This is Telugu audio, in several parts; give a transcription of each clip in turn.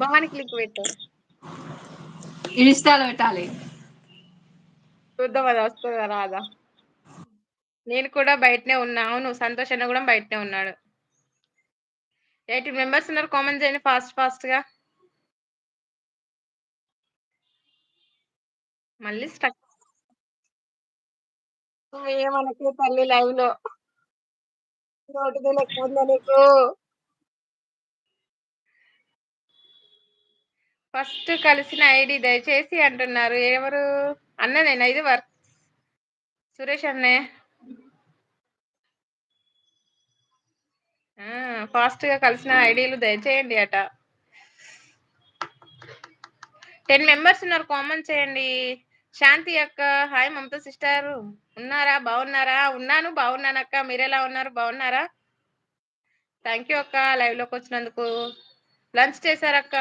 భవానికి లింక్ పెట్టు. ఇన్స్టాలో పెట్టాలి. చూద్దాం అది వస్తుందా రాదా? నేను కూడా బయటనే ఉన్నా. అవును సంతోష్ అన్న కూడా బయటనే ఉన్నాడు. ఎయిటీ మెంబర్స్ ఉన్నారు? కామెంట్ చేయండి ఫాస్ట్ ఫాస్ట్గా మళ్ళీ స్టక్. ఏమనకే తల్లి లైవ్లో ఉందా నీకు. ఫస్ట్ కలిసిన ఐడి దయచేసి అంటున్నారు. ఎవరు? అన్న నేను ఇది వర్క్ సురేష్ అన్నే ఫాస్ట్గా కలిసిన ఐడీలు దయచేయండి అట. టెన్ మెంబర్స్ ఉన్నారు కామెంట్ చేయండి. శాంతి అక్క హాయ్ మమత సిస్టర్. ఉన్నారా? బాగున్నారా? ఉన్నాను బాగున్నాను అక్క. మీరు ఎలా ఉన్నారు? బాగున్నారా? థ్యాంక్ యూ అక్క లైవ్లోకి వచ్చినందుకు. లంచ్ చేశారక్క.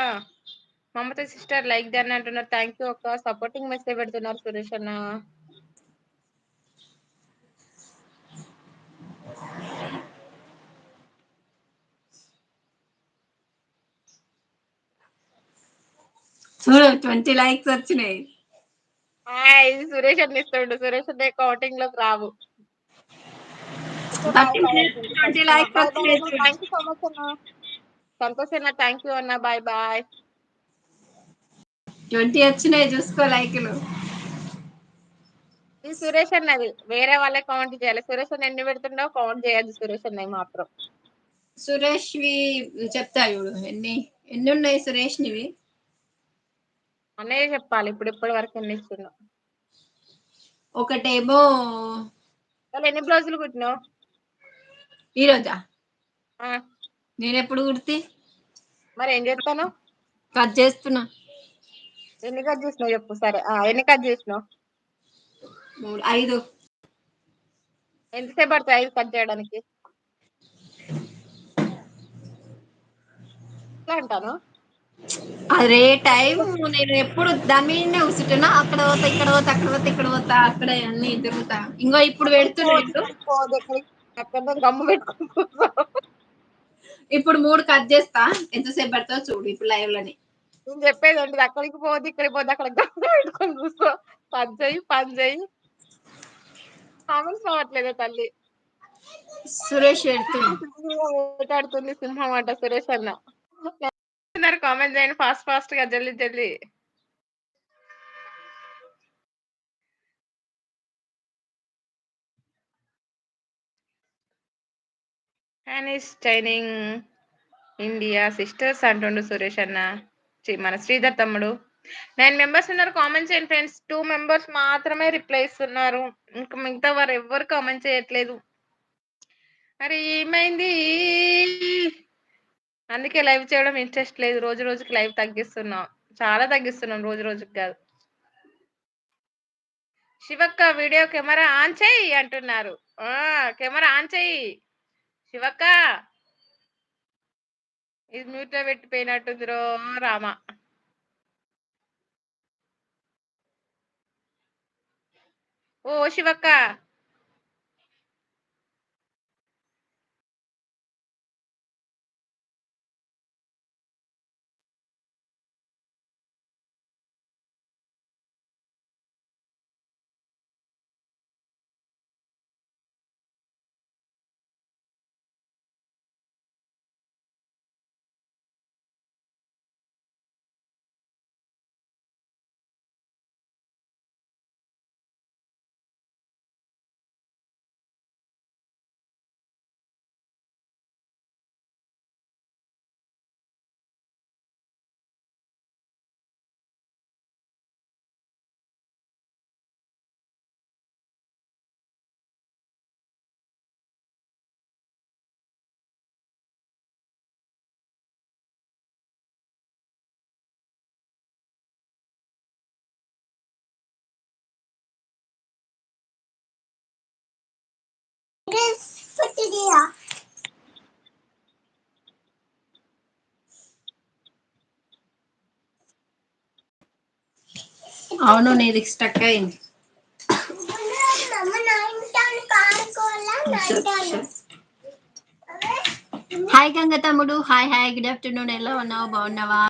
మమత సిస్టర్ లైక్ దాన్ని అంటున్నారు. థ్యాంక్ యూ అక్క. సపోర్టింగ్ మెసేజ్ పెడుతున్నారు సురేష్ అన్న. చూడు ట్వంటీ లైక్స్ వచ్చినాయి. ఇది సురేష్ అన్న ఇస్తుండు. సురేష్ అన్న కౌంటింగ్లోకి రావు. ట్వంటీ లైక్స్ బాయ్ బాయ్ వచ్చినాయి అన్న. చూడు. థ్యాంక్ యూ సో మచ్ అన్న. సంతోష్ అన్న థ్యాంక్ యూ అన్న. బాయ్ బాయ్ ట్వంటీ వచ్చినాయి చూసుకో లైకులు. ఇది సురేష్ అన్నది వేరే వాళ్ళే కౌంట్ చేయాలి. సురేష్ అన్న ఎన్ని పెడుతుండో కౌంట్ చేయద్దు సురేష్ అన్నవి మాత్రం. సురేష్ వి చెప్తా చూడు ఎన్ని ఎన్ని ఉన్నాయి సురేష్ నివి అన్నయ్య చెప్పాలి ఇప్పుడు ఇప్పటి వరకు ఎన్ని ఇస్తున్నావు ఒకటేమో వాళ్ళు ఎన్ని బ్లౌజులు కుట్టినావు? ఈ రోజా? ఆ, నేను ఎప్పుడు కుడితే? మరి ఏం చేస్తాను కట్ చేస్తున్నా. ఎన్ని కట్ చేసినావు చెప్పు సరే. ఆ, ఎన్ని కట్ చేసినావు మూడు ఐదు. ఎంతసేపు పడుతుంది ఐదు కట్ చేయడానికి? అంటాను? అదే టైం నేను ఎప్పుడు దాని మీదనే కూర్చుంటున్నా అక్కడ పోతా ఇక్కడ పోతా అక్కడ పోతా ఇక్కడ పోతా అక్కడ అన్ని తిరుగుతా. ఇంకో ఇప్పుడు అక్కడ గమ్ము పెట్టుకుని కూర్చో. ఇప్పుడు మూడు కట్ చేస్తా. ఎంతసేపు పడుతుందో చూడు ఇప్పుడు లైవ్లోని నేను చెప్పేది ఏంటిది? అక్కడికి పోదు ఇక్కడికి పోదు అక్కడ పెట్టుకొని కూర్చో. పని చేయి పని చేయి కామెంట్స్ రావట్లేదా తల్లి. సురేష్ వేటాడుతుంది సింహం అంట సురేష్ అన్న. కామెంట్ చేయండి ఫాస్ట్ ఫాస్ట్గా జల్దీ జల్దీ. స్టైనింగ్ ఇండియా సిస్టర్స్ అంటుండు సురేష్ అన్న. మన శ్రీధర్ తమ్ముడు. నైన్ మెంబర్స్ ఉన్నారు కామెంట్ చేయండి ఫ్రెండ్స్ టూ మెంబర్స్ మాత్రమే రిప్లై ఇస్తున్నారు ఇంకా మిగతా వారు ఎవ్వరు కామెంట్ చేయట్లేదు. మరి ఏమైంది? అందుకే లైవ్ చేయడం ఇంట్రెస్ట్ లేదు. రోజు రోజుకి లైవ్ తగ్గిస్తున్నాం. చాలా తగ్గిస్తున్నాం రోజు రోజుకి కాదు. శివక్క వీడియో కెమెరా ఆన్ చేయి అంటున్నారు. ఆ కెమెరా ఆన్ చేయి. శివక్క! ఇది మ్యూట్లో పెట్టిపోయినట్టుంది రో రామ. ఓ శివక్క. అవును నీది స్టక్ అయింది. హాయ్ గంగ తమ్ముడు. హాయ్ హాయ్ గుడ్ ఆఫ్టర్నూన్ ఎలా ఉన్నావు? బాగున్నావా?